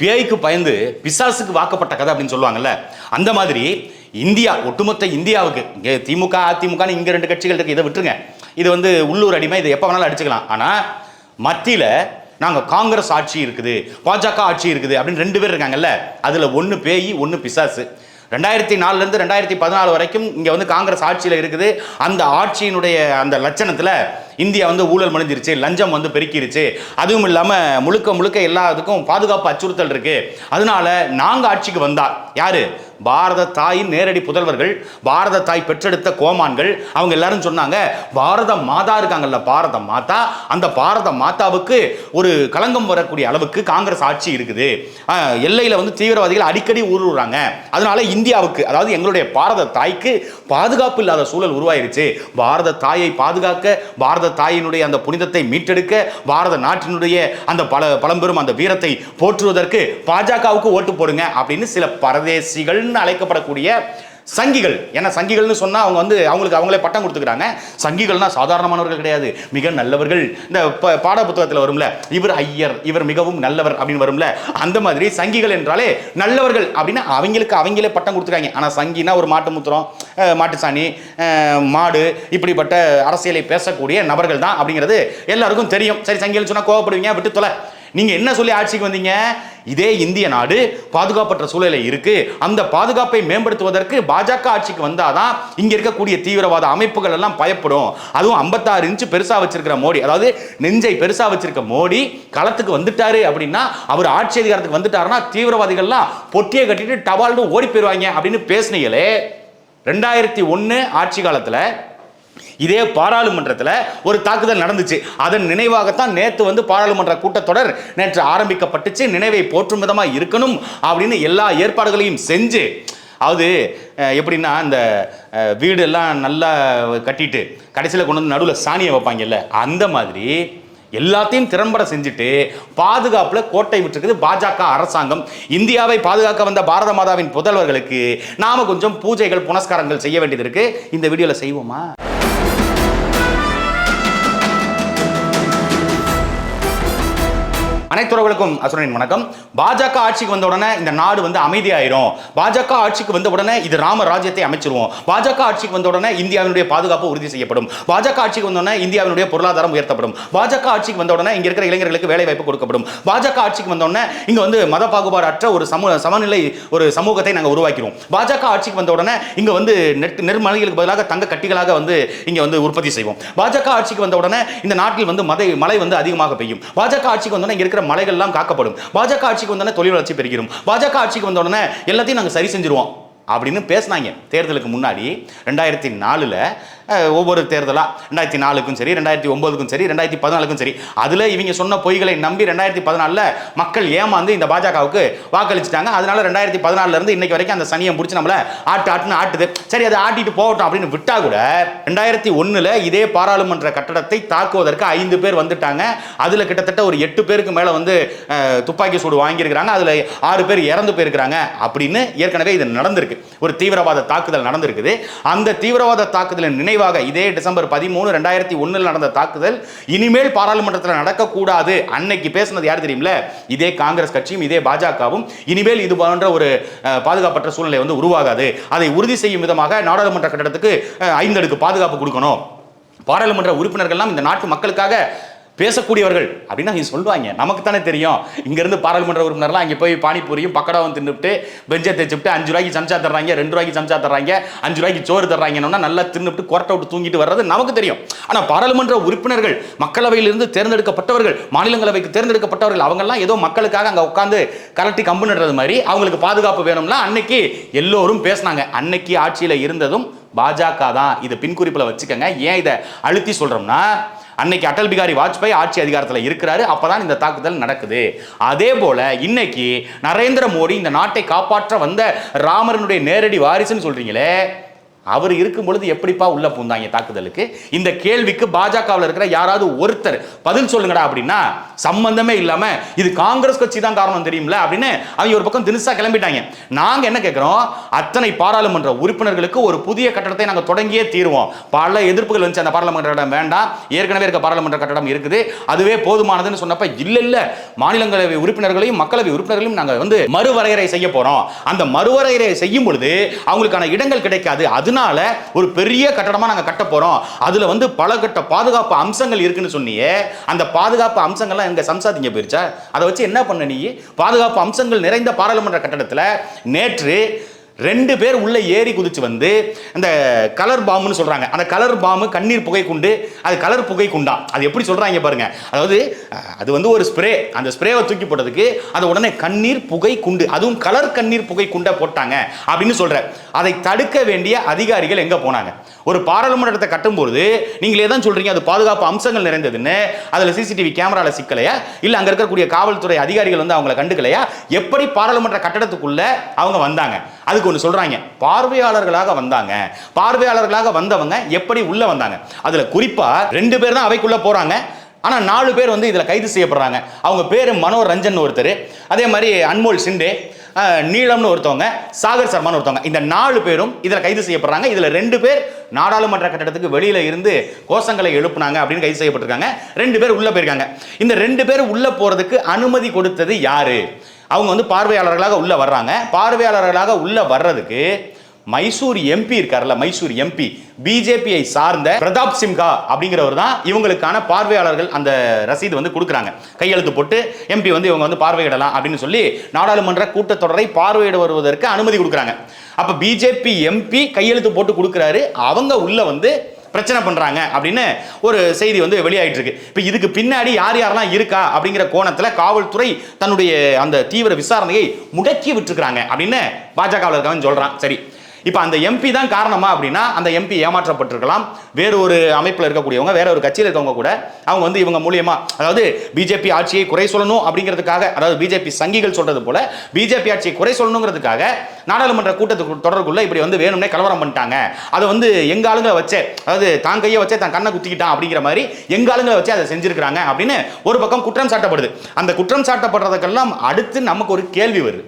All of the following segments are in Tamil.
பேய்க்கு பயந்து பிசாசுக்கு வாக்கப்பட்ட கதை அப்படின்னு சொல்லுவாங்கல்ல அந்த மாதிரி இந்தியா ஒட்டுமொத்த இந்தியாவுக்கு இங்கே திமுக அதிமுகன்னு இங்கே ரெண்டு கட்சிகள் இருக்குது இதை விட்டுருங்க. இது வந்து உள்ளூர் அடிமை இதை எப்போ வேணாலும் அடிச்சுக்கலாம். ஆனால் மத்தியில் நாங்கள் காங்கிரஸ் ஆட்சி இருக்குது பாஜக ஆட்சி இருக்குது அப்படின்னு ரெண்டு பேர் இருக்காங்கல்ல அதில் ஒன்று பேய் ஒன்று பிசாசு. ரெண்டாயிரத்தி நாலுலேருந்து ரெண்டாயிரத்தி பதினாலு வரைக்கும் இங்கே வந்து காங்கிரஸ் ஆட்சியில் இருக்குது. அந்த ஆட்சியினுடைய அந்த லட்சணத்தில் இந்தியா வந்து ஊழல் மணிஞ்சிருச்சு லஞ்சம் வந்து பெருக்கிருச்சு. அதுவும் இல்லாமல் முழுக்க முழுக்க எல்லாத்துக்கும் பாதுகாப்பு அச்சுறுத்தல் இருக்கு. அதனால நாங்கள் ஆட்சிக்கு வந்தால் யாரு? பாரத தாயின் நேரடி புதல்வர்கள் பாரத தாய் பெற்றெடுத்த கோமான்கள் அவங்க எல்லாரும் சொன்னாங்க பாரத மாதா இருக்காங்கல்ல பாரத மாதா? அந்த பாரத மாதாவுக்கு ஒரு களங்கம் வரக்கூடிய அளவுக்கு காங்கிரஸ் ஆட்சி இருக்குது. எல்லையில் வந்து தீவிரவாதிகள் அடிக்கடி ஊருறாங்க. அதனால இந்தியாவுக்கு அதாவது எங்களுடைய பாரத தாய்க்கு பாதுகாப்பு இல்லாத சூழல் உருவாயிருச்சு. பாரத தாயை பாதுகாக்க பாரத தாயினுடைய அந்த புனிதத்தை மீட்டெடுக்க பாரத நாட்டினுடைய அந்த பல பழம்பெரும் அந்த வீரத்தை போற்றுவதற்கு பாஜகவுக்கு ஓட்டு போடுங்க அப்படின்னு சில பரதேசிகள்னு அழைக்கப்படக்கூடிய சங்கிகள். ஏன்னா சங்கிகள்னு சொன்னால் அவங்க வந்து அவங்களுக்கு அவங்களே பட்டம் கொடுத்துக்கிறாங்க. சங்கிகள்னா சாதாரணமானவர்கள் கிடையாது. மிக நல்லவர்கள். இந்த ப- பாட புத்தகத்தில் வரும்ல இவர் ஐயர் இவர் மிகவும் நல்லவர் அப்படின்னு வரும்ல அந்த மாதிரி சங்கிகள் என்றாலே நல்லவர்கள் அப்படின்னு அவங்களுக்கு அவங்களே பட்டம் கொடுத்துருக்காங்க. ஆனால் சங்கினா ஒரு மாட்டு முத்திரம் மாட்டுச்சாணி மாடு இப்படிப்பட்ட அரசியலை பேசக்கூடிய நபர்கள் தான் அப்படிங்கிறது எல்லாருக்கும் தெரியும். சரி சங்கிகள் சொன்னால் கோவப்படுவீங்க விட்டு தொலை. நீங்கள் என்ன சொல்லி ஆட்சிக்கு வந்தீங்க? இதே இந்திய நாடு பாதுகாப்பற்ற சூழலில் இருக்கு. அந்த பாதுகாப்பை மேம்படுத்துவதற்கு பாஜக ஆட்சிக்கு வந்தாதான் இங்க இருக்கக்கூடிய தீவிரவாத அமைப்புகள் எல்லாம் பயப்படும். அதுவும் 56 இன்ச்சு பெருசா வச்சிருக்கிற மோடி அதாவது நெஞ்சை பெருசா வச்சிருக்க மோடி களத்துக்கு வந்துட்டாரு அப்படின்னா அவர் ஆட்சி அதிகாரத்துக்கு வந்துட்டாருன்னா தீவிரவாதிகள்லாம் பொட்டியை கட்டிட்டு டவால்னு ஓடி போயிருவாங்க அப்படின்னு பேசுனீங்களே. ரெண்டாயிரத்தி ஒன்று ஆட்சி காலத்தில் இதே பாராளுமன்றத்தில் ஒரு தாக்குதல் நடந்துச்சு. அதன் நினைவாகத்தான் நேற்று வந்து பாராளுமன்ற கூட்டத்தொடர் நேற்று ஆரம்பிக்கப்பட்டுச்சு. நினைவை போற்றும் விதமாக இருக்கணும் அப்படின்னு எல்லா ஏற்பாடுகளையும் செஞ்சு அது எப்படின்னா அந்த வீடு எல்லாம் நல்லா கட்டிட்டு கடைசியில் கொண்டு வந்து நடுவில் சாணியை வைப்பாங்கல்ல அந்த மாதிரி எல்லாத்தையும் திறம்பட செஞ்சுட்டு பாதுகாப்பில் கோட்டை விட்டுருக்குது பாஜக அரசாங்கம். இந்தியாவை பாதுகாக்க வந்த பாரத மாதாவின் புதல்வர்களுக்கு நாம் கொஞ்சம் பூஜைகள் புனஸ்காரங்கள் செய்ய வேண்டியது இருக்குது இந்த வீடியோவில் செய்வோமா? அனைத்துறவுகளுக்கும் அசுரனின் வணக்கம். பாஜக ஆட்சிக்கு வந்த உடனே இந்த நாடு வந்து அமைதியாயிரும். பாஜக ஆட்சிக்கு வந்த உடனே இது ராம ராஜ்யத்தை அமைச்சிருவோம். பாஜக ஆட்சிக்கு வந்த உடனே இந்தியாவினுடைய பாதுகாப்பு உறுதி செய்யப்படும். பாஜக ஆட்சிக்கு வந்த உடனே இந்தியாவினுடைய பொருளாதாரம் உயர்த்தப்படும். பாஜக ஆட்சிக்கு வந்த உடனே இங்க இருக்கிற இளைஞர்களுக்கு வேலை வாய்ப்பு கொடுக்கப்படும். பாஜக ஆட்சிக்கு வந்த உடனே இங்க வந்து மத பாகுபாடு அற்ற ஒரு சமூக சமநிலை ஒரு சமூகத்தை நாங்கள் உருவாக்கிறோம் பாஜக ஆட்சிக்கு வந்த உடனே இங்க வந்து நெட் நெற்மலைகளுக்கு பதிலாக தங்க கட்டிகளாக வந்து இங்க வந்து உற்பத்தி செய்வோம். பாஜக ஆட்சிக்கு வந்த உடனே இந்த நாட்டில் வந்து மதை மழை வந்து அதிகமாக பெய்யும். பாஜக ஆட்சிக்கு வந்த உடனே இருக்கிற மலைகள் எல்லாம் காக்கப்படும். பாஜக ஆட்சிக்கு வந்தோடனே தொழில் வளர்ச்சி பெருகிடும் பாஜக ஆட்சிக்கு வந்த உடனே எல்லாத்தையும் நாங்கள் சரி செஞ்சிருவோம். அப்படின்னு பேசினாங்க. தேர்தலுக்கு முன்னாடி ரெண்டாயிரத்தி நாலில் ஒவ்வொரு தேர்தலாக ரெண்டாயிரத்தி நாலுக்கும் சரி ரெண்டாயிரத்தி ஒம்போதுக்கும் சரி ரெண்டாயிரத்தி பதினாலுக்கும் சரி அதில் இவங்க சொன்ன பொய்களை நம்பி ரெண்டாயிரத்தி பதினாலில் மக்கள் ஏமாந்து இந்த பாஜகவுக்கு வாக்களிச்சிட்டாங்க. அதனால ரெண்டாயிரத்தி பதினாலிருந்து இன்னைக்கு வரைக்கும் அந்த சனியை பிடிச்சி நம்மளை ஆட்டு ஆட்டுன்னு ஆட்டுது. சரி அதை ஆட்டிட்டு போகட்டும் அப்படின்னு விட்டா கூட ரெண்டாயிரத்தி ஒன்றில் இதே பாராளுமன்ற கட்டடத்தை தாக்குவதற்கு ஐந்து பேர் வந்துட்டாங்க. அதில் கிட்டத்தட்ட ஒரு எட்டு பேருக்கு மேலே வந்து துப்பாக்கி சூடு வாங்கியிருக்கிறாங்க. அதில் ஆறு பேர் இறந்து போயிருக்கிறாங்க அப்படின்னு ஏற்கனவே இது நடந்திருக்கு. ஒரு தீவிரவாத தாக்குதல் நடந்திருக்குது. அந்த தீவிரவாத தாக்குதலின் நினைவாக இதே டிசம்பர் பதிமூணு ரெண்டாயிரத்தி ஒன்றில் நடந்த தாக்குதல் இனிமேல் பாராளுமன்றத்தில் நடக்கக்கூடாது. அன்னைக்கு பேசினது யார் தெரியுமில்ல? இதே காங்கிரஸ் கட்சியும் இதே பாஜகவும் இனிமேல் இது போன்ற ஒரு பாதுகாப்பற்ற சூழ்நிலை வந்து உருவாகாது. அதை உறுதி செய்யும் விதமாக நாடாளுமன்ற கட்டடத்துக்கு ஐந்தடுக்கு பாதுகாப்பு கொடுக்கணும். பாராளுமன்ற உறுப்பினர்கள்லாம் இந்த நாட்டு மக்களுக்காக பேசக்கூடியவர்கள் அப்படின்னு அவங்க சொல்லுவாங்க. நமக்கு தானே தெரியும். இங்கேருந்து பாராளுமன்ற உறுப்பினர்லாம் அங்கே போய் பானிபூரியும் பக்கடாவும் தின்னுட்டு பெஞ்சை தேய்ச்சிட்டு அஞ்சு ரூபாய்க்கு சம்சா தர்றாங்க ரெண்டு ரூபாய்க்கு சம்சா தர்றாங்க அஞ்சு ரூபாய்க்கு சோறு தர்றாங்கன்னா நல்லா தின்னுட்டு கொரட்டை விட்டு தூங்கிட்டு வர்றது நமக்கு தெரியும். ஆனால் பாராளுமன்ற உறுப்பினர்கள் மக்களவையிலிருந்து தேர்ந்தெடுக்கப்பட்டவர்கள் மாநிலங்களவைக்கு தேர்ந்தெடுக்கப்பட்டவர்கள் அவங்கெல்லாம் ஏதோ மக்களுக்காக அங்கே உட்காந்து கலட்டி கம்பு நடுறது மாதிரி அவங்களுக்கு பாதுகாப்பு வேணும்னா அன்னைக்கு எல்லோரும் பேசினாங்க. அன்னைக்கு ஆட்சியில் இருந்ததும் பாஜக தான். இதை பின்குறிப்பில் வச்சுக்கோங்க. ஏன் இதை அழுத்தி சொல்கிறோம்னா அன்னைக்கு அடல் பிகாரி வாஜ்பாய் ஆட்சி அதிகாரத்தில் இருக்கிறாரு. அப்பதான் இந்த தாக்குதல் நடக்குது. அதே போல இன்னைக்கு நரேந்திர மோடி இந்த நாட்டை காப்பாற்ற வந்த ராமரனுடைய நேரடி வாரிசுன்னு சொல்றீங்களே? அவர் இருக்கும் பொழுது எப்படிப்பா உள்ள பூந்தாங்க தாக்குதலுக்கு? இந்த கேள்விக்கு பாஜகவில் இருக்கிற யாராவது ஒருத்தர் பதில் சொல்லுங்கடா அப்படின்னா சம்பந்தமே இல்லாம இது காங்கிரஸ் கட்சி தான் காரணம் தெரியும்ல அப்படின்னு அவங்க ஒரு பக்கம் தினுசா கிளம்பிட்டாங்க. நாங்க என்ன கேட்கிறோம் அத்தனை பாராளுமன்ற உறுப்பினர்களுக்கு ஒரு புதிய கட்டடத்தை நாங்க தொடங்கியே தீருவோம். பல எதிர்ப்புகள் வந்துச்சு அந்த பாராளுமன்ற கட்டடம் வேண்டாம். ஏற்கனவே இருக்க பாராளுமன்ற கட்டடம் இருக்குது. அதுவே போதுமானதுன்னு சொன்னப்ப இல்ல இல்ல. மாநிலங்களவை உறுப்பினர்களையும் மக்களவை உறுப்பினர்களையும் நாங்க வந்து மறுவரையறை செய்ய போறோம். அந்த மறுவரையறை செய்யும் பொழுது அவங்களுக்கான இடங்கள் கிடைக்காது. அதனால ஒரு பெரிய கட்டடமா நாங்க கட்ட போறோம். அதுல வந்து பல கட்ட பாதுகாப்பு அம்சங்கள் இருக்குன்னு சொன்னியே அந்த பாதுகாப்பு அம்சங்கள்லாம் எங்க சம்சாதிங்க போயிருச்சா? அதை வச்சு என்ன பண்ண நீ? பாதுகாப்பு அம்சங்கள் நிறைந்த பாராளுமன்ற கட்டடத்துல நேற்று ரெண்டு பேர் உள்ள ஏறி குதிச்சு வந்து அந்த கலர் பாம்புன்னு சொல்றாங்க. அந்த கலர் பாம்பு கண்ணீர் புகை குண்டு அது கலர் புகை குண்டா? அது எப்படி சொல்றாங்க பாருங்க. அதாவது அது வந்து ஒரு ஸ்ப்ரே. அந்த ஸ்ப்ரேவை தூக்கி போட்டதுக்கு அது உடனே கண்ணீர் புகை குண்டு அதுவும் கலர் கண்ணீர் புகை குண்டை போட்டாங்க அப்படின்னு சொல்ற அதை தடுக்க வேண்டிய அதிகாரிகள் எங்க போனாங்க? ஒரு பாராளுமன்றத்தை கட்டும்போது நீங்களே தான் சொல்றீங்க அது பாதுகாப்பு அம்சங்கள் நிறைந்ததுன்னு அதுல சிசிடிவி கேமரால சிக்கலையா? இல்ல அங்க இருக்கக்கூடிய காவல்துறை அதிகாரிகள் வந்து அவங்கள கண்டுக்கலையா? எப்படி பாராளுமன்ற கட்டடத்துக்குள்ள அவங்க வந்தாங்க? அதுக்கு ஒன்று சொல்றாங்க. பார்வையாளர்களாக வந்தாங்க. பார்வையாளர்களாக வந்தவங்க எப்படி உள்ள வந்தாங்க? அதுல குறிப்பா ரெண்டு பேர் தான் அவைக்குள்ள போறாங்க. ஆனா நாலு பேர் வந்து இதில் கைது செய்யப்படுறாங்க. அவங்க பேர் மனோரஞ்சன் ஒருத்தர். அதே மாதிரி அன்மோல் சிண்டே நீளம்னு ஒருத்தவங்க சாகர் சர்மான்னு ஒருத்தவங்க. இந்த நாலு பேரும் இதில் கைது செய்யப்படுறாங்க. இதில் ரெண்டு பேர் நாடாளுமன்ற கட்டடத்துக்கு வெளியில இருந்து கோஷங்களை எழுப்புனாங்க அப்படின்னு கைது செய்யப்பட்டிருக்காங்க. ரெண்டு பேர் உள்ளே போயிருக்காங்க. இந்த ரெண்டு பேர் உள்ளே போகிறதுக்கு அனுமதி கொடுத்தது யாரு? அவங்க வந்து பார்வையாளர்களாக உள்ளே வர்றாங்க. பார்வையாளர்களாக உள்ளே வர்றதுக்கு மைசூர் எம்பி இருக்கார்ல மைசூர் எம்பி பிஜேபியை சார்ந்த பிரதாப் சிம்ஹா அப்படிங்கிறவர் தான் இவங்களுக்கான பார்வையாளர்கள் அந்த ரசீது வந்து கொடுக்குறாங்க. கையெழுத்து போட்டு எம்பி வந்து இவங்க வந்து பார்வையிடலாம் அப்படின்னு சொல்லி நாடாளுமன்ற கூட்டத்தொடரை பார்வையிட வருவதற்கு அனுமதி கொடுக்குறாங்க. அப்போ பிஜேபி எம்பி கையெழுத்து போட்டு கொடுக்குறாரு. அவங்க உள்ள வந்து பிரச்சனை பண்ணுறாங்க அப்படின்னு ஒரு செய்தி வந்து வெளியாகிட்டு இருக்கு இப்போ இதுக்கு பின்னாடி யார் யாரெல்லாம் இருக்கா அப்படிங்கிற கோணத்தில் காவல்துறை தன்னுடைய அந்த தீவிர விசாரணையை முடக்கி விட்டுருக்காங்க அப்படின்னு பாஜகவில் இருக்கவன் சொல்கிறான் சரி. இப்போ அந்த எம்பி தான் காரணமா அப்படின்னா அந்த எம்பி ஏமாற்றப்பட்டிருக்கலாம். வேறு ஒரு அமைப்பில் இருக்கக்கூடியவங்க வேற ஒரு கட்சியில் இருக்கவங்க கூட அவங்க வந்து இவங்க மூலியமா அதாவது பிஜேபி ஆட்சியை குறை சொல்லணும் அப்படிங்கிறதுக்காக அதாவது பிஜேபி சங்கிகள் சொல்றது போல பிஜேபி ஆட்சியை குறை சொல்லணுங்கிறதுக்காக நாடாளுமன்ற கூட்டத்துக்கு தொடர்புள்ள இப்படி வந்து வேணும்னே கலவரம் பண்ணிட்டாங்க. அதை வந்து எங்க ஆளுங்களை வச்சே அதாவது தான் கையை வச்சே தான் கண்ணை குத்திக்கிட்டான் அப்படிங்கிற மாதிரி எங்க ஆளுங்களை வச்சே அதை செஞ்சிருக்கிறாங்க அப்படின்னு ஒரு பக்கம் குற்றம் சாட்டப்படுது. அந்த குற்றம் சாட்டப்படுறதுக்கெல்லாம் அடுத்து நமக்கு ஒரு கேள்வி வருது.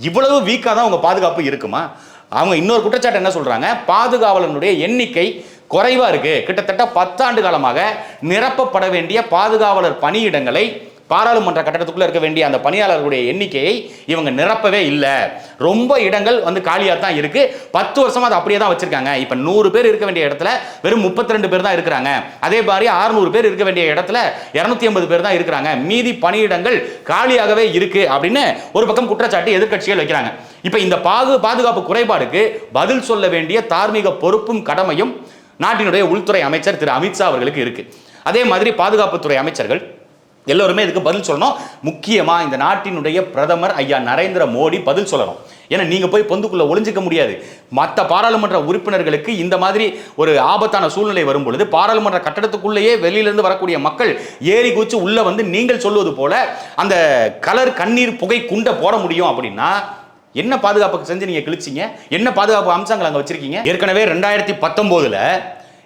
இவ்வளவு வீக்காக தான் உங்க பாதுகாப்பு இருக்குமா? அவங்க இன்னொரு குற்றச்சாட்டு என்ன சொல்றாங்க? பாதுகாவலனுடைய எண்ணிக்கை குறைவா இருக்கு. கிட்டத்தட்ட பத்தாண்டு காலமாக நிரப்பப்பட வேண்டிய பாதுகாவலர் பணியிடங்களை பாராளுமன்ற கட்டடத்துக்குள்ள இருக்க வேண்டிய அந்த பணியாளர்களுடைய எண்ணிக்கையை இவங்க நிரப்பவே இல்லை. ரொம்ப இடங்கள் வந்து காலியாக தான் இருக்கு. பத்து வருஷமா அதை அப்படியே தான் வச்சிருக்காங்க. இப்போ நூறு பேர் இருக்க வேண்டிய இடத்துல வெறும் 32 பேர் தான் இருக்கிறாங்க. அதே மாதிரி 600 பேர் இருக்க வேண்டிய இடத்துல இரநூத்தி ஐம்பது பேர் தான் இருக்கிறாங்க. மீதி பணியிடங்கள் காலியாகவே இருக்கு அப்படின்னு ஒரு பக்கம் குற்றச்சாட்டு எதிர்கட்சிகள் வைக்கிறாங்க. இப்போ இந்த பாகு பாதுகாப்பு குறைபாடுக்கு பதில் சொல்ல வேண்டிய தார்மீக பொறுப்பும் கடமையும் நாட்டினுடைய உள்துறை அமைச்சர் திரு அமித்ஷா அவர்களுக்கு இருக்கு. அதே மாதிரி பாதுகாப்புத்துறை அமைச்சர்கள் எல்லோருமே இதுக்கு பதில் சொல்லணும். முக்கியமாக இந்த நாட்டினுடைய பிரதமர் ஐயா நரேந்திர மோடி பதில் சொல்லணும். ஏன்னா நீங்கள் போய் பொந்துக்குள்ளே ஒளிஞ்சிக்க முடியாது. மற்ற பாராளுமன்ற உறுப்பினர்களுக்கு இந்த மாதிரி ஒரு ஆபத்தான சூழ்நிலை வரும் பொழுது பாராளுமன்ற கட்டடத்துக்குள்ளேயே வெளியிலிருந்து வரக்கூடிய மக்கள் ஏறி குச்சி உள்ளே வந்து நீங்கள் சொல்வது போல அந்த கலர் கண்ணீர் புகை குண்டை போட முடியும் அப்படின்னா என்ன பாதுகாப்புக்கு செஞ்சு நீங்கள் கிழிச்சிங்க? என்ன பாதுகாப்பு அம்சங்கள் அங்கே வச்சுருக்கீங்க? ஏற்கனவே ரெண்டாயிரத்தி பத்தொம்போதில்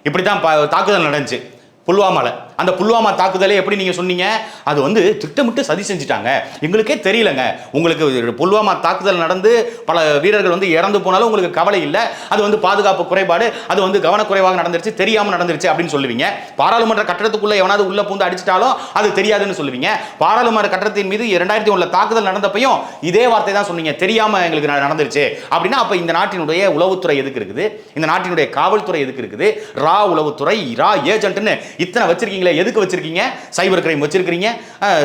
இப்படி தான் தாக்குதல் நடந்துச்சு. புல்வாமலை. அந்த புல்வாமா தாக்குதலை எப்படி நீங்க சொன்னீங்க? அது வந்து திட்டமிட்டு சதி செஞ்சுட்டாங்க. எங்களுக்கே தெரியலங்க. உங்களுக்கு புல்வாமா தாக்குதல் நடந்து பல வீரர்கள் வந்து இறந்து போனாலும் உங்களுக்கு கவலை இல்லை. அது வந்து பாதுகாப்பு குறைபாடு. அது வந்து கவனக்குறைவாக நடந்துருச்சு. தெரியாம நடந்துருச்சு அப்படின்னு சொல்லுவீங்க. பாராளுமன்ற கட்டடத்துக்குள்ள எவனாவது உள்ள பூந்து அடிச்சிட்டாலும் அது தெரியாதுன்னு சொல்லுவீங்க. பாராளுமன்ற கட்டடத்தின் மீது இரண்டாயிரத்தி ஒண்ணுல தாக்குதல் நடந்தப்பையும் இதே வார்த்தை தான் சொன்னீங்க. தெரியாம எங்களுக்கு நடந்துருச்சு. அப்படின்னா அப்ப இந்த நாட்டினுடைய உளவுத்துறை எதுக்கு இருக்குது? இந்த நாட்டினுடைய காவல்துறை எதுக்கு இருக்குது? ரா உளவுத்துறை ரா ஏஜென்ட்னு இத்தனை வச்சிருக்கீங்களே எதுக்கு வச்சிருக்கீங்க? சைபர் கிரைம் வச்சிருக்கீங்க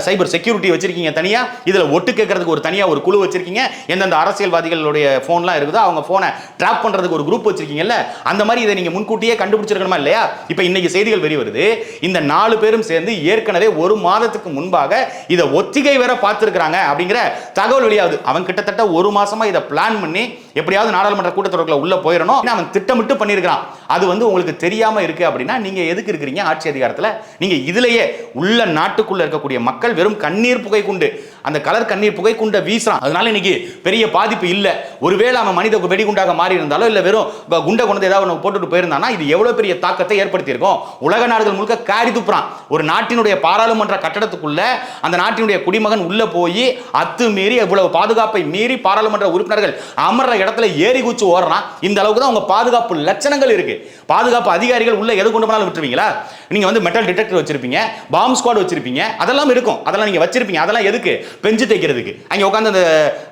சைபர் செக்யூரிட்டி வச்சிருக்கீங்க தனியா. இதுல ஒட்டு கேட்கறதுக்கு ஒரு தனியா ஒரு குழு வச்சிருக்கீங்க. எந்தெந்த அரசியல்வாதிகளுடைய போன்லாம் இருக்குதோ அவங்க போனை ட்ராப் பண்றதுக்கு ஒரு குரூப் வச்சிருக்கீங்கல்ல அந்த மாதிரி இதை நீங்க முன்கூட்டியே கண்டுபிடிச்சிருக்கணுமா இல்லையா? இப்போ இன்னைக்கு செய்திகள் வெளி வருது. இந்த நாலு பேரும் சேர்ந்து ஏற்கனவே ஒரு மாதத்துக்கு முன்பாக இதை ஒத்திகை வேற பார்த்துருக்காங்க அப்படிங்கிற தகவல் வெளியாகுது. அவன் கிட்டத்தட்ட ஒரு மாசமா இதை பிளான் பண்ணி எப்படியாவது நாடாளுமன்ற கூட்டத்தொடர்களை உள்ள போயிடணும். அப்படின்னு அவன் திட்டமிட்டு பண்ணியிருக்கிறான். அது வந்து உங்களுக்கு தெரியாம இருக்கு அப்படின்னா நீங்க எதுக்கு இருக்கிறீங்க? ஆட்சி அதிகாரத்துல நீங்க இதுலயே உள்ள நாட்டுக்குள்ள இருக்கக்கூடிய மக்கள் வெறும் கண்ணீர் புகை கொண்டு அந்த கலர் கண்ணீர் புகை குண்டை வீசுறான். அதனால இன்னைக்கு பெரிய பாதிப்பு இல்லை. ஒருவேளை அவன் மனித வெடிகுண்டாக மாறி இருந்தாலோ இல்லை வெறும் குண்டை கொண்டு ஏதாவது ஒன்று போட்டுட்டு போயிருந்தானா இது எவ்வளோ பெரிய தாக்கத்தை ஏற்படுத்தியிருக்கும்? உலக நாடுகள் முழுக்க காரி துப்புறான். ஒரு நாட்டினுடைய பாராளுமன்ற கட்டடத்துக்குள்ள அந்த நாட்டினுடைய குடிமகன் உள்ள போய் அத்து மீறி இவ்வளவு பாதுகாப்பை மீறி பாராளுமன்ற உறுப்பினர்கள் அமர்ற இடத்துல ஏறி குச்சி ஓடுறான். இந்த அளவுக்கு தான் உங்க பாதுகாப்பு லட்சணங்கள் இருக்கு. பாதுகாப்பு அதிகாரிகள் உள்ள எது கொண்டு போனாலும் விட்டுருவீங்களா? நீங்க வந்து மெட்டல் டிடெக்டர் வச்சிருப்பீங்க பாம் ஸ்குவாட் வச்சிருப்பீங்க அதெல்லாம் இருக்கும். அதெல்லாம் நீங்க வச்சிருப்பீங்க. அதெல்லாம் எதுக்கு? பெஞ்சு தைக்கிறதுக்கு அங்கே உட்காந்து அந்த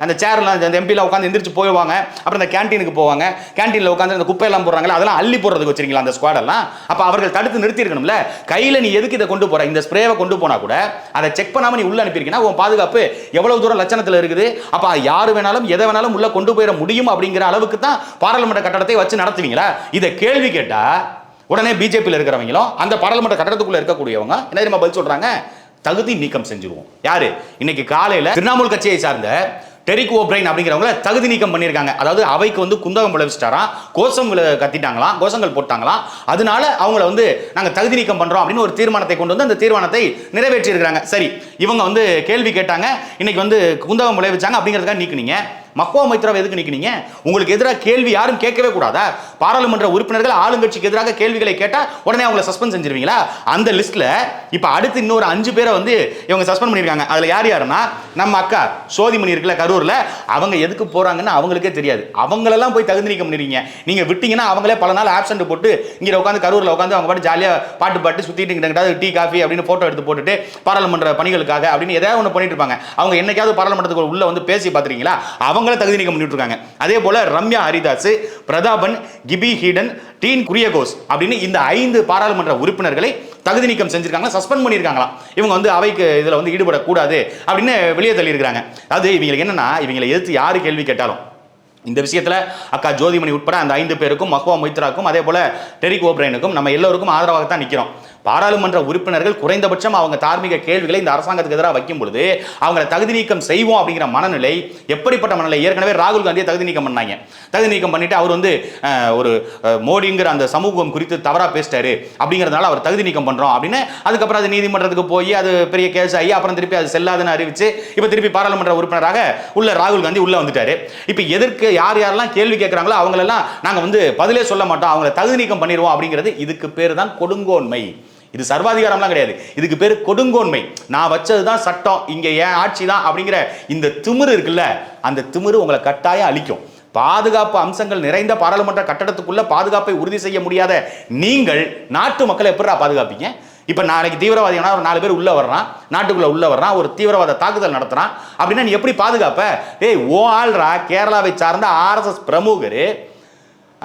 அந்த சேர்லாம் அந்த எம்பில உட்காந்து எந்திரிச்சு போயிடுவாங்க. அப்புறம் அந்த கேண்டீனுக்கு போவாங்க. கேன்டீனில் உட்காந்து அந்த குப்பையெல்லாம் போடுறாங்களா அதெல்லாம் அள்ளி போடுறதுக்கு வச்சிருக்கீங்களா அந்த ஸ்குவாடெல்லாம் அப்போ அவர்கள் தடுத்து நிறுத்திருக்கணும்ல கையில் நீ எதுக்கு இதை கொண்டு போகிற இந்த ஸ்ப்ரேவை கொண்டு போனால் கூட அதை செக் பண்ணாமல் நீ உள்ளே அனுப்பியிருக்கீங்கன்னா உன் பாதுகாப்பு எவ்வளவு தூரம் லட்சணத்தில் இருக்குது? அப்போ யார் வேணாலும் எதை வேணாலும் உள்ளே கொண்டு போயிட முடியும் அப்படிங்கிற அளவுக்கு தான் பாராளுமன்ற கட்டடத்தை வச்சு நடத்துவீங்களா? இதை கேள்வி கேட்டால் உடனே பிஜேபியில் இருக்கிறவங்களும் அந்த பாராளுமன்ற கட்டடத்துக்குள்ளே இருக்கக்கூடியவங்க என்ன தெரியுமா பதில் சொல்கிறாங்க தகுதி நீக்கம் செஞ்சிருவோம். யாரு? இன்னைக்கு காலையில திரிணாமுல் கட்சியை சார்ந்த டெரிக் ஓப்ரைன் அப்படிங்கிறவங்கள தகுதி நீக்கம் பண்ணியிருக்காங்க. அதாவது அவைக்கு வந்து குந்தகம் விளைவிச்சிட்டாராம் கோஷங்களை கத்திட்டாங்களாம் கோஷங்கள் போட்டாங்களாம். அதனால அவங்கள வந்து நாங்கள் தகுதி நீக்கம் பண்ணுறோம் அப்படின்னு ஒரு தீர்மானத்தை கொண்டு வந்து அந்த தீர்மானத்தை நிறைவேற்றியிருக்கிறாங்க. சரி இவங்க வந்து கேள்வி கேட்டாங்க. இன்னைக்கு வந்து குந்தகம் விளைவிச்சாங்க அப்படிங்கிறதுக்காக நீக்குனீங்க. மக்குவா மைத்ராவை எதுக்கு நிற்கிறீங்க உங்களுக்கு எதிராக கேள்வி யாரும் கேட்கவே கூடாதா? பாராளுமன்ற உறுப்பினர்கள் ஆளுங்கட்சிக்கு எதிராக கேள்விகளை கேட்டா உடனே அவங்கள சஸ்பெண்ட் செஞ்சிருவீங்களா? அந்த லிஸ்ட்ல இப்ப அடுத்து இன்னொரு அஞ்சு பேரை வந்து இவங்க சஸ்பெண்ட் பண்ணிருக்காங்க அதுல யார் யாருன்னா நம்ம அக்கா சோதிமணி இருக்குல்ல கரூர்ல. அவங்க எதுக்கு போறாங்கன்னு அவங்களுக்கே தெரியாது. அவங்களெல்லாம் போய் தகுதி நீக்கம் பண்ணிருக்கீங்க நீங்க விட்டீங்கன்னா அவங்களே பல நாள் ஆப்சென்ட் போட்டு இங்க உட்காந்து கரூர்ல உட்காந்து அவங்க பாட்டு ஜாலியா பாட்டு பாட்டு சுத்திட்டு இருக்கிறாங்க டீ காஃபி அப்படின்னு போட்டோ எடுத்து போட்டுட்டு பாராளுமன்ற பணிகளுக்காக அப்படின்னு ஏதாவது ஒன்று பண்ணிட்டு இருப்பாங்க. அவங்க என்னைக்காவது பாராளுமன்றத்துக்கு உள்ள வந்து பேசி பார்த்துருக்கீங்களா? அவங்கள தகுதி நீக்கம் பண்ணிட்டு இருக்காங்க அதே போல ரம்யா ஹரிதாஸ் பிரதாபன் கிபி ஹீடன் டீன் குரியகோஸ் அப்படின்னு இந்த ஐந்து பாராளுமன்ற உறுப்பினர்களை தகுதி நீக்கம் செஞ்சிருக்காங்க சஸ்பெண்ட் பண்ணியிருக்காங்களாம் இவங்க வந்து அவைக்கு இதில் வந்து ஈடுபடக்கூடாது அப்படின்னு வெளியே தள்ளியிருக்கிறாங்க. அதாவது இவங்களுக்கு என்னன்னா இவங்களை எதிர்த்து யார் கேள்வி கேட்டாலும் இந்த விஷயத்தில் அக்கா ஜோதிமணி உட்பட அந்த ஐந்து பேருக்கும் மஹுவா மொய்த்ராக்கும் அதே போல டெரிக் ஓப்ரைனுக்கும் நம்ம எல்லோருக்கும் ஆதரவாக தான் நிற்கிறோம் பாராளுமன்ற உறுப்பினர்கள் குறைந்தபட்சம் அவங்க தார்மீக கேள்விகளை இந்த அரசாங்கத்துக்கு எதிராக வைக்கும் பொழுது அவங்களை தகுதி நீக்கம் செய்வோம் அப்படிங்கிற மனநிலை எப்படிப்பட்ட மனநிலை? ஏற்கனவே ராகுல் காந்தியை தகுதி நீக்கம் பண்ணாங்க. தகுதி நீக்கம் பண்ணிட்டு அவர் வந்து ஒரு மோடிங்கிற அந்த சமூகம் குறித்து தவறாக பேசிட்டாரு அப்படிங்கிறதுனால அவர் தகுதி நீக்கம் பண்றோம் அப்படின்னு அதுக்கப்புறம் அது நீதிமன்றத்துக்கு போய் அது பெரிய கேஸ் ஆகி அப்புறம் திருப்பி அது செல்லாதுன்னு அறிவிச்சு இப்போ திருப்பி பாராளுமன்ற உறுப்பினராக உள்ள ராகுல் காந்தி உள்ள வந்துட்டாரு. இப்போ எதற்கு யார் யாரெல்லாம் கேள்வி கேட்குறாங்களோ அவங்களெல்லாம் நாங்கள் வந்து பதிலே சொல்ல மாட்டோம். அவங்கள தகுதி நீக்கம் பண்ணிடுவோம் அப்படிங்கிறது இதுக்கு பேர் தான் கொடுங்கோன்மை. இது சர்வாதிகாரம்லாம் கிடையாது. இதுக்கு பேர் கொடுங்கோன்மை. நான் வச்சது தான் சட்டம் இங்கே ஏன் ஆட்சி தான் அப்படிங்கிற இந்த திமிரு இருக்குல்ல அந்த திமிரு உங்களை கட்டாயம் அழிக்கும். பாதுகாப்பு அம்சங்கள் நிறைந்த பாராளுமன்ற கட்டடத்துக்குள்ள பாதுகாப்பை உறுதி செய்ய முடியாத நீங்கள் நாட்டு மக்களை எப்படா பாதுகாப்பீங்க? இப்போ நாளைக்கு தீவிரவாதினா ஒரு நாலு பேர் உள்ள வர்றான் நாட்டுக்குள்ளே உள்ள வர்றான் ஒரு தீவிரவாத தாக்குதல் நடத்துறான். அப்படின்னா நீ எப்படி பாதுகாப்ப? ஏய் ஓ ஆள்ரா கேரளாவை சார்ந்த ஆர்எஸ்எஸ் பிரமுகர்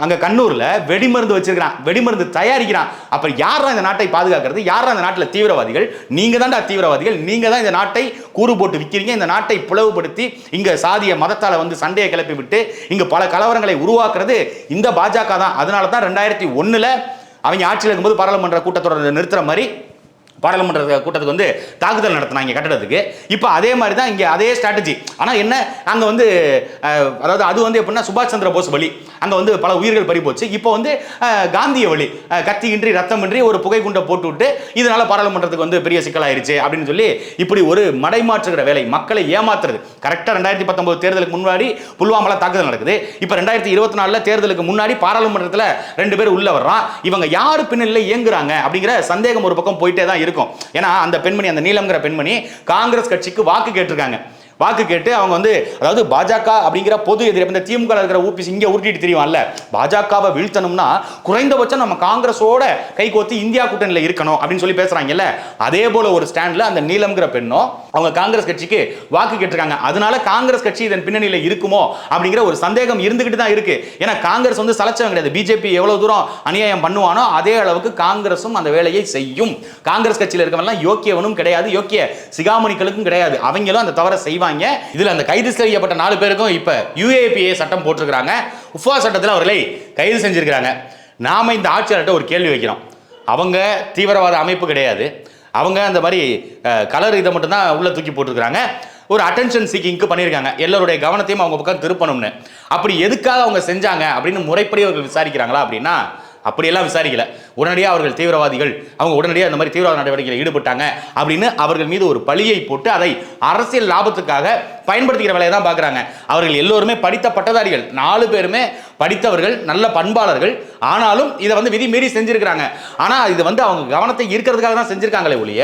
அங்க கண்ணூர்ல வெடிமருந்து வச்சிருக்கிறான். வெடிமருந்து தயாரிக்கிறான். அப்ப யாரா இந்த நாட்டை பாதுகாக்கிறது? யாரா இந்த நாட்டில் தீவிரவாதிகள்? நீங்க தான்டா தீவிரவாதிகள். நீங்க தான் இந்த நாட்டை கூறு போட்டு விற்கிறீங்க இந்த நாட்டை பிளவுபடுத்தி இங்க சாதிய மதத்தால வந்து சண்டையை கிளப்பி விட்டு இங்க பல கலவரங்களை உருவாக்குறது இந்த பாஜக தான். அதனால தான் ரெண்டாயிரத்தி ஒண்ணுல அவங்க ஆட்சியில் இருக்கும்போது பாராளுமன்ற கூட்டத்தொடர் நிறுத்துற மாதிரி பாராளுமன்ற கூட்டத்துக்கு வந்து தாக்குதல் நடத்தினாங்க கட்டடத்துக்கு. இப்போ அதே மாதிரி தான் இங்கே அதே ஸ்ட்ராட்டஜி ஆனால் என்ன அங்கே வந்து அதாவது அது வந்து எப்படின்னா சுபாஷ் சந்திர போஸ் வழி அங்கே வந்து பல உயிர்கள் பறி போச்சு. இப்போ வந்து காந்திய வழி கத்தியின்றி ரத்தமின்றி ஒரு புகை குண்டை போட்டு விட்டு இதனால பாராளுமன்றத்துக்கு வந்து பெரிய சிக்கலாயிருச்சு அப்படின்னு சொல்லி இப்படி ஒரு மடைமாற்றுகிற வேலை மக்களை ஏமாத்துறது. கரெக்டாக ரெண்டாயிரத்தி பத்தொன்பது தேர்தலுக்கு முன்னாடி புல்வாமலா தாக்குதல் நடக்குது. இப்போ ரெண்டாயிரத்தி இருபத்தி நாலில் தேர்தலுக்கு முன்னாடி பாராளுமன்றத்தில் ரெண்டு பேர் உள்ள வர்றான். இவங்க யார் பின்னணியில் இயங்குறாங்க அப்படிங்கிற சந்தேகம் ஒரு பக்கம் போயிட்டே தான் இருக்கும். ஏன்னா அந்த பெண்மணி அந்த நீலம்ங்கிற பெண்மணி காங்கிரஸ் கட்சிக்கு வாக்கு கேட்டிருக்காங்க. வாக்கு கேட்டு அவங்க வந்து அதாவது பாஜக அப்படிங்கிற பொது எதிரி இந்த திமுக இருக்கிற ஊபிஸ் இங்கே உருட்டிட்டு தெரியும்ல பாஜகவை வீழ்த்தணும்னா குறைந்தபட்சம் நம்ம காங்கிரஸோட கை கோத்து இந்தியா கூட்டணியில் இருக்கணும் அப்படின்னு சொல்லி பேசுறாங்கல்ல. அதே போல ஒரு ஸ்டாண்ட்ல அந்த நீலம்ங்கிற பெண்ணும் அவங்க காங்கிரஸ் கட்சிக்கு வாக்கு கேட்டிருக்காங்க. அதனால காங்கிரஸ் கட்சி இதன் பின்னணியில் இருக்குமோ அப்படிங்கிற ஒரு சந்தேகம் இருந்துகிட்டு தான் இருக்கு. ஏன்னா காங்கிரஸ் வந்து சலச்சவங்க கிடையாது. பிஜேபி எவ்வளவு தூரம் அநியாயம் பண்ணுவானோ அதே அளவுக்கு காங்கிரஸும் அந்த வேலையை செய்யும். காங்கிரஸ் கட்சியில் இருக்கவங்கலாம் யோக்கியவனும் கிடையாது. யோக்கிய சிகாமணிகளுக்கும் கிடையாது. அவங்களும் அந்த தவறை செய்வாங்க. இதுல அந்த கைது செய்யப்பட்ட நாலு பேருக்கும் இப்ப யூஏபிஏ சட்டம் போட்டிருக்கிறாங்க. உஃபா சட்டத்தில் அவர்களை கைது செஞ்சிருக்கிறாங்க. நாம இந்த ஆட்சியாளர்கிட்ட ஒரு கேள்வி வைக்கிறோம். அவங்க தீவிரவாத அமைப்பு கிடையாது. அவங்க அந்த மாதிரி கலர் இதை மட்டும்தான் உள்ள தூக்கி போட்டிருக்கிறாங்க. ஒரு அட்டென்ஷன் சீக்கிங்க்கு பண்ணியிருக்காங்க. எல்லோருடைய கவனத்தையும் அவங்க பக்கம் திருப்பணும்னு. அப்படி எதுக்காக அவங்க செஞ்சாங்க அப்படின்னு முறைப்படி அவர்கள் விசாரிக்கிறாங்களா அப்படின்னா அப்படியெல்லாம் விசாரிக்கல. உடனடியாக அவர்கள் தீவிரவாதிகள் அவங்க உடனடியாக இந்த மாதிரி தீவிரவாத நடவடிக்கையில் ஈடுபட்டாங்க அப்படின்னு அவர்கள் மீது ஒரு பழியை போட்டு அதை அரசியல் லாபத்துக்காக பயன்படுத்திக்கிற வேலையை தான் பார்க்குறாங்க. அவர்கள் எல்லோருமே படித்த பட்டதாரிகள் நாலு பேருமே படித்தவர்கள் நல்ல பண்பாளர்கள். ஆனாலும் இதை வந்து விதி மீறி செஞ்சிருக்கிறாங்க. ஆனால் இது வந்து அவங்க கவனத்தை ஈர்க்கிறதுக்காக தான் செஞ்சிருக்காங்களே ஒழிய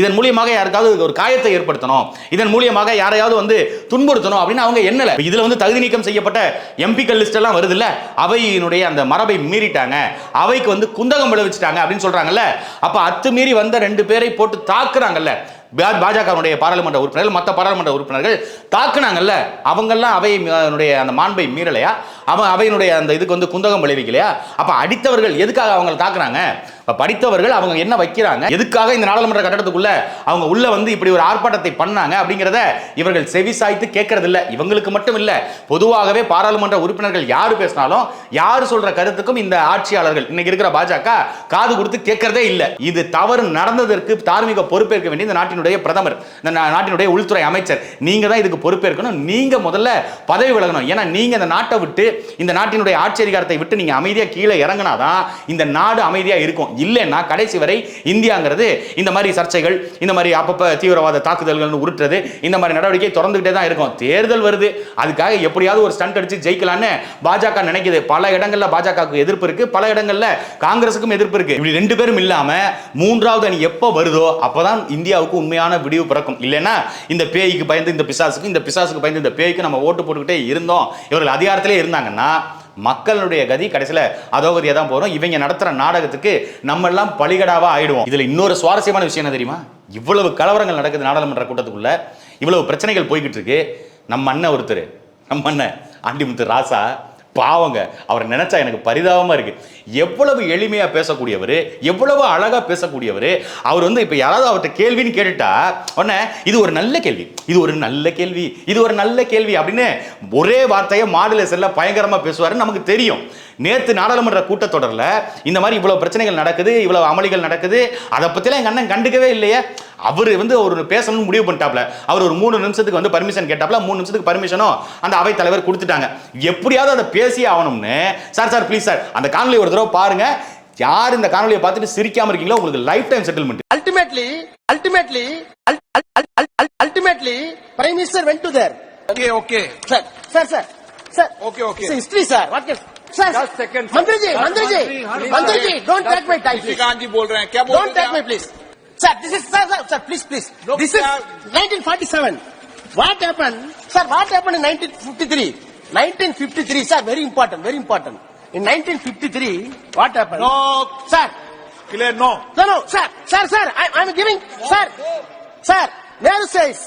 இதன் மூலியமாக யாருக்காவது ஒரு காயத்தை ஏற்படுத்தணும் இதன் மூலியமாக யாரையாவது வந்து துன்புறுத்தணும் அப்படின்னு அவங்க எண்ணல. இதுல வந்து தகுதி நீக்கம் செய்யப்பட்ட எம்பிக்கள் லிஸ்ட் எல்லாம் வருது இல்லை அவையினுடைய அந்த மரபை மீறிட்டாங்க. அவைக்கு வந்து குந்தகம் விளைவிச்சிட்டாங்க அப்படின்னு சொல்றாங்கல்ல அப்ப அத்துமீறி வந்த ரெண்டு பேரை போட்டு தாக்குறாங்கல்ல பாஜகவுடைய பாராளுமன்ற உறுப்பினர்கள் மற்ற பாராளுமன்ற உறுப்பினர்கள் தாக்குனாங்கல்ல அவங்கெல்லாம் அவையினுடைய அந்த மாண்பை மீறலையா? அவன் அவையினுடைய அந்த இதுக்கு வந்து குந்தகம் விளைவிக்கலையா? அப்ப அடித்தவர்கள் எதுக்காக அவங்க தாக்குறாங்க படித்தவர்கள் அவங்க என்ன வைக்கிறாங்க? எதுக்காக இந்த நாடாளுமன்ற கட்டடத்துக்குள்ள அவங்க உள்ள வந்து இப்படி ஒரு ஆர்ப்பாட்டத்தை பண்ணாங்க அப்படிங்கிறத இவர்கள் செவிசாய்த்து கேட்கறது கேட்கறதில்ல. இவங்களுக்கு மட்டும் இல்லை பொதுவாகவே பாராளுமன்ற உறுப்பினர்கள் யார் பேசினாலும் யார் சொல்ற கருத்துக்கும் இந்த ஆட்சியாளர்கள் இன்னைக்கு இருக்கிற பாஜக காது கொடுத்து கேட்கறதே இல்லை. இது தவறு நடந்ததற்கு தார்மீக பொறுப்பேற்க வேண்டிய இந்த நாட்டினுடைய பிரதமர் இந்த நாட்டினுடைய உள்துறை அமைச்சர். நீங்க தான் இதுக்கு பொறுப்பேற்கணும். நீங்க முதல்ல பதவி விலகணும். ஏன்னா நீங்க இந்த நாட்டை விட்டு இந்த நாட்டினுடைய ஆட்சி அதிகாரத்தை விட்டு நீங்க அமைதியாக கீழே இறங்கினாதான் இந்த நாடு அமைதியாக இருக்கும். இல்லைன்னா கடைசி வரை இந்தியாங்கிறது இந்த மாதிரி சர்ச்சைகள் இந்த மாதிரி அப்பப்போ தீவிரவாத தாக்குதல்கள் உருட்டுறது இந்த மாதிரி நடவடிக்கை தொடர்ந்துகிட்டே தான் இருக்கும். தேர்தல் வருது. அதுக்காக எப்படியாவது ஒரு ஸ்டண்ட் அடிச்சு ஜெயிக்கலாம்னு பாஜக நினைக்குது. பல இடங்களில் பாஜகவுக்கு எதிர்ப்பு இருக்கு. பல இடங்களில் காங்கிரஸுக்கும் எதிர்ப்பு இருக்கு. இப்படி ரெண்டு பேரும் இல்லாம மூன்றாவது அணி எப்போ வருதோ அப்பதான் இந்தியாவுக்கு உண்மையான விடிவு பிறக்கும். இல்லைன்னா இந்த பேய்க்கு பயந்து இந்த பிசாசுக்கு இந்த பிசாசுக்கு பயந்து இந்த பேய்க்கு நம்ம ஓட்டு போட்டுக்கிட்டே இருந்தோம். இவர்கள் அதிகாரத்திலே இருந்தாங்கன்னா மக்களுடைய கதி கடைசியில் அதோகதியாக தான் போகிறோம் இவங்க நடத்துகிற நாடகத்துக்கு நம்ம எல்லாம் பலிகடாவாக ஆயிடுவோம். இதில் இன்னொரு சுவாரஸ்யமான விஷயம் என்ன தெரியுமா? இவ்வளவு கலவரங்கள் நடக்குது நாடாளுமன்ற கூட்டத்துக்குள்ளே. இவ்வளவு பிரச்சனைகள் போய்கிட்டு இருக்கு. நம்ம அண்ணன் ஒருத்தர். நம்ம அண்ணன் ஆண்டிமுத்து ராசா பாவங்க. அவரை நினைச்சா எனக்கு பரிதாபமா இருக்கு. எவ்வளவு எளிமையா பேசக்கூடியவர் எவ்வளவு அழகா பேசக்கூடியவர் அவர் வந்து இப்ப யாராவது அவர்கிட்ட கேள்வின்னு கேட்டுட்டா உடனே இது ஒரு நல்ல கேள்வி. இது ஒரு நல்ல கேள்வி. இது ஒரு நல்ல கேள்வி. அப்படின்னு ஒரே வார்த்தையை மாடுலேஷன்ல பயங்கரமா பேசுவாருன்னு நமக்கு தெரியும். நேத்து நாடாளுமன்ற கூட்டத்தொடர்ல இந்த மாதிரி இவ்வளவு பிரச்சனைகள் நடக்குது இவ்வளவு அமளிகள் நடக்குது அதை பத்திலாம் எங்க அண்ணன் கண்டுக்கவே இல்லையே. அவர் வந்து ஒரு பேசணும்னு முடிவு பண்ணிட்டாப்ல. அவர் ஒரு மூணு நிமிஷத்துக்கு வந்து பர்மிஷன் கேட்டாப்ல. மூணு நிமிஷத்துக்கு பர்மிஷனும் அந்த அவை தலைவர் கொடுத்துட்டாங்க. எப்படியாவது அதை பேசி ஆகணும்னு. சார் சார் ப்ளீஸ் சார் அந்த காணொலி ஒரு தடவை பாருங்க. யார் இந்த காணொலியை பார்த்துட்டு சிரிக்காம இருக்கீங்களோ உங்களுக்கு lifetime settlement ultimately, ultimately, ul- ul- ul- ul- ul- ultimately, Prime Minister went to there. Okay, okay. Sir, sir, sir, sir second मंत्री जी मंत्री जी मंत्री जी don't take my time Shrikant ji बोल रहे हैं. क्या बोल don't take my please sir this is sir sir please please this is 1947 what happen sir what happen in 1953 1953 sir very important very important in nineteen 1953 what happen no sir clear no no no sir sir sir I I am giving sir sir Nehru says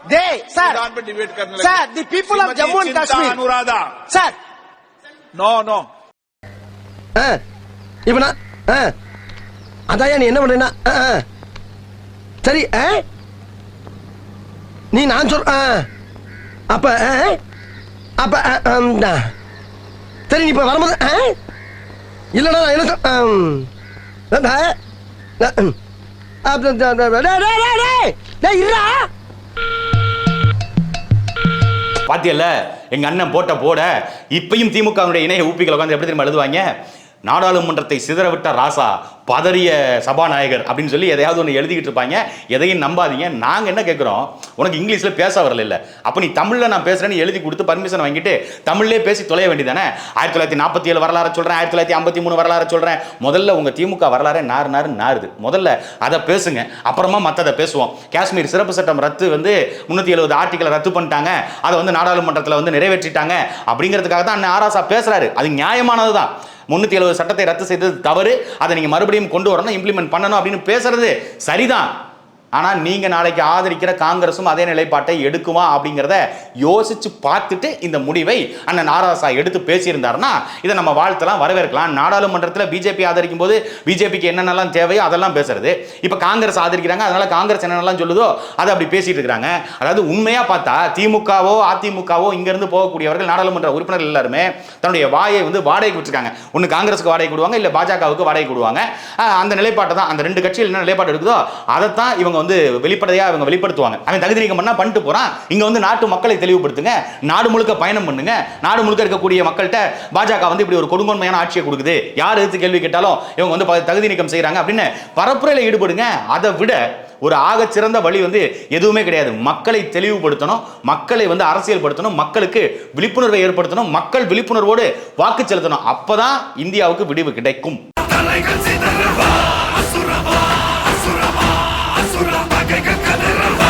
they sir debate कर sir the of Jammu and Kashmir sir no no இவனா அதாயா ஆ, நீ என்ன பண்றேன்னா சரி ஆ? நீ நான் சொல் ஆ. அப்ப ஆ? அப்ப ஆ, சரி நீ இப்ப வரும்போது ஆ? இல்லடா நான் என்ன சொல்- இருடா. பாத்தியல்ல? எங்க அண்ணன் போட்ட போட இப்பயும் திமுகவுடைய இணைய ஊப்பிகளை உட்காந்து எப்படி திரும்ப எழுதுவாங்க? நாடாளுமன்றத்தை சிதறவிட்ட ராசா பதறிய சபாநாயகர் அப்படின்னு சொல்லி எதையாவது ஒன்று எழுதிக்கிட்டு இருப்பாங்க. எதையும் நம்பாதீங்க. நாங்கள் என்ன கேட்குறோம் உனக்கு இங்கிலீஷில் பேச வரல இல்லை. அப்போ நீ தமிழில் நான் பேசுகிறேன்னு எழுதி கொடுத்து பர்மிஷன் வாங்கிட்டு தமிழ்லேயே பேசி தொலைய வேண்டியதானே ஆயிரத்தி தொள்ளாயிரத்தி நாற்பத்தி ஏழு வரலாறு சொல்கிறேன் ஆயிரத்தி தொள்ளாயிரத்தி ஐம்பத்தி மூணு வரலாறு சொல்கிறேன் முதல்ல உங்கள் திமுக வரலாறு நாறு நாறு நாருது முதல்ல அதை பேசுங்க. அப்புறமா மற்றதை பேசுவோம். காஷ்மீர் சிறப்பு சட்டம் ரத்து வந்து முந்நூற்றி எழுபது ஆர்டிக்கலை ரத்து பண்ணிட்டாங்க. அதை வந்து நாடாளுமன்றத்தில் வந்து நிறைவேற்றிட்டாங்க. அப்படிங்கிறதுக்காக தான் அண்ணன் ஆராசா பேசுகிறாரு அது நியாயமானது தான் முன்னூற்றி எழுபது சட்டத்தை ரத்து செய்தது தவறு. அதை நீங்கள் மறுபடியும் கொண்டு வரணும் இம்ப்ளிமெண்ட் பண்ணணும் அப்படின்னு பேசுறது சரிதான். ஆனால் நீங்கள் நாளைக்கு ஆதரிக்கிற காங்கிரஸும் அதே நிலைப்பாட்டை எடுக்குமா அப்படிங்கிறத யோசித்து பார்த்துட்டு இந்த முடிவை அண்ணன் நாராசா எடுத்து பேசியிருந்தாருன்னா இதை நம்ம வாழ்த்தலாம் வரவேற்கலாம். நாடாளுமன்றத்தில் பிஜேபி ஆதரிக்கும் போது பிஜேபிக்கு என்னென்னலாம் தேவையோ அதெல்லாம் பேசுறது. இப்போ காங்கிரஸ் ஆதரிக்கிறாங்க அதனால காங்கிரஸ் என்னென்னலாம் சொல்லுதோ அதை அப்படி பேசிகிட்டு இருக்கிறாங்க. அதாவது உண்மையாக பார்த்தா திமுகவோ அதிமுகவோ இங்கேருந்து போகக்கூடியவர்கள் நாடாளுமன்ற உறுப்பினர்கள் எல்லாருமே தன்னுடைய வாயை வந்து வாடகைக்கு விட்டுருக்காங்க. ஒன்று காங்கிரஸுக்கு வாடகை விடுவாங்க இல்லை பாஜகவுக்கு வாடகை விடுவாங்க அந்த நிலைப்பாட்டை தான் அந்த ரெண்டு கட்சியில் என்ன நிலைப்பாடு இருக்குதோ அதைத்தான் இவங்க அவங்க வந்து வெளிப்படையாக அவங்க வெளிப்படுத்துவாங்க. அவன் தகுதி நீக்கம் பண்ணால் பண்ணிட்டு போகிறான் இங்கே வந்து நாட்டு மக்களை தெளிவுபடுத்துங்க. நாடு முழுக்க பயணம் பண்ணுங்க. நாடு முழுக்க இருக்கக்கூடிய மக்கள்கிட்ட பாஜக வந்து இப்படி ஒரு கொடுங்கோன்மையான ஆட்சியை கொடுக்குது. யார் எடுத்து கேள்வி கேட்டாலும் இவங்க வந்து ப- தகுதி நீக்கம் செய்கிறாங்க அப்படின்னு பரப்புரையில் ஈடுபடுங்க. அதை விட ஒரு ஆக சிறந்த வழி வந்து எதுவுமே கிடையாது. மக்களை தெளிவுபடுத்தணும் மக்களை வந்து அரசியல்படுத்தணும் மக்களுக்கு விழிப்புணர்வை ஏற்படுத்தணும் மக்கள் விழிப்புணர்வோடு வாக்கு செலுத்தணும். அப்பதான் இந்தியாவுக்கு விடிவு கிடைக்கும். தலைகள்